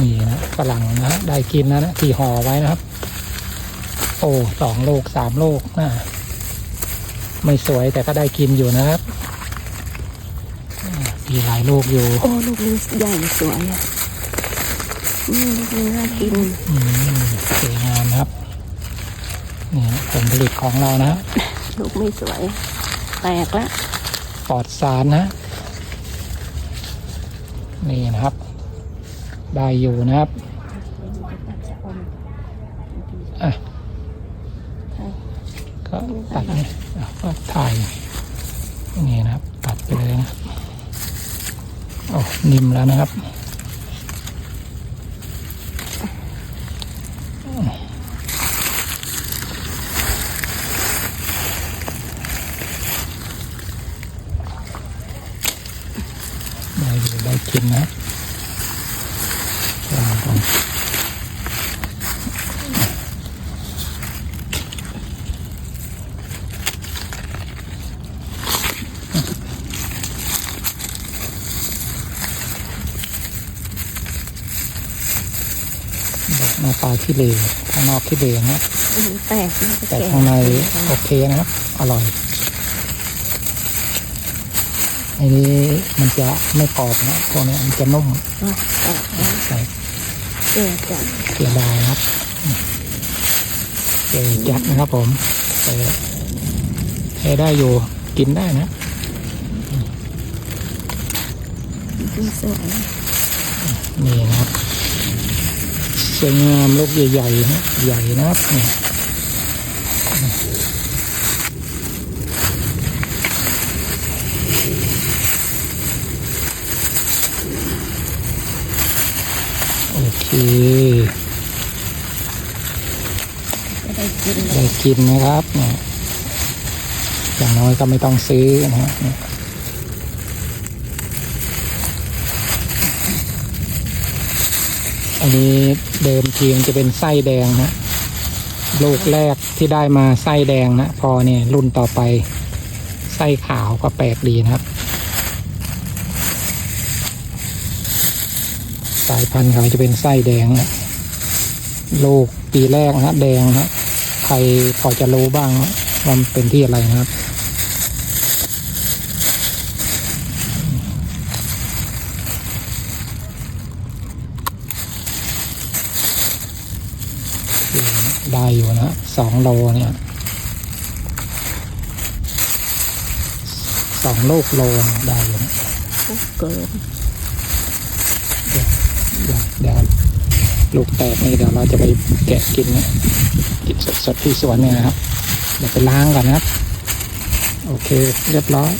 นี่นะฝรั่งนะได้กินแล้วนะที่ห่อไว้นะครับ โอ้สองโลกสามโลกนะไม่สวยแต่ก็ได้กินอยู่นะครับอ่ามีหลายลูกอยู่ โอ้ลูกนี้ใหญ่สวยอะนี่ลูกนี้น่ากินอืมสวยงามนะครับ นี่ผลผลิตของเรานะ ลูกไม่สวย แตกละปลอดสารนะ นี่นะครับ ได้อยู่นะครับอะก็ตัดเนี่ยอะก็ถ่ายนี่นะครับ ตัดไปเลยนะโอ้นิ่มแล้วนะครับได้อยู่ได้กินนะลองก่อนบ หน้าตาขี้เหร่ข้างนอกขี้เหร่นะอันนี้แตกน่าจะแต่แก่ข้างในโอเคนะครับ อร่อยอันนี้มันจะไม่กรอบนะตัวนี้มันจะนุ่มอะแตกแล้วใส่ เกิดจาเสียดายครับเจอจัดนะครับผมแต่ให้ได้อยู่กินได้นะสวยนี่นะครับสวยงามลูกใหญ่ๆนะใหญ่นะครับ โอเค ได้กินได้กินนะครับเนี่ยอย่างน้อยก็ไม่ต้องซื้อนะฮะอันนี้เดิมทีมนจะเป็นไส้แดงนะลูกแรกที่ได้มาไส้แดงนะ พอเนี่ยรุ่นต่อไปไส้ขาวก็แปลกดีนะครับ สายพันธุ์เขาจะเป็นไส้แดงนะลูกปีแรกนะแดงนะใครพอจะรู้บ้างว่ามันเป็นที่อะไรนะครับ ได้อยู่นะสองโลเนี่ยสองลูกโลได้อยู่นะเกิน เดี๋ยวเดี๋ยว ลูกแตกนี่เดี๋ยวเราจะไปแกะกินนะกินสดๆที่สวนเนี่ยนะครับเดี๋ยวไปล้างก่อนนะครับ โอเค เรียบร้อย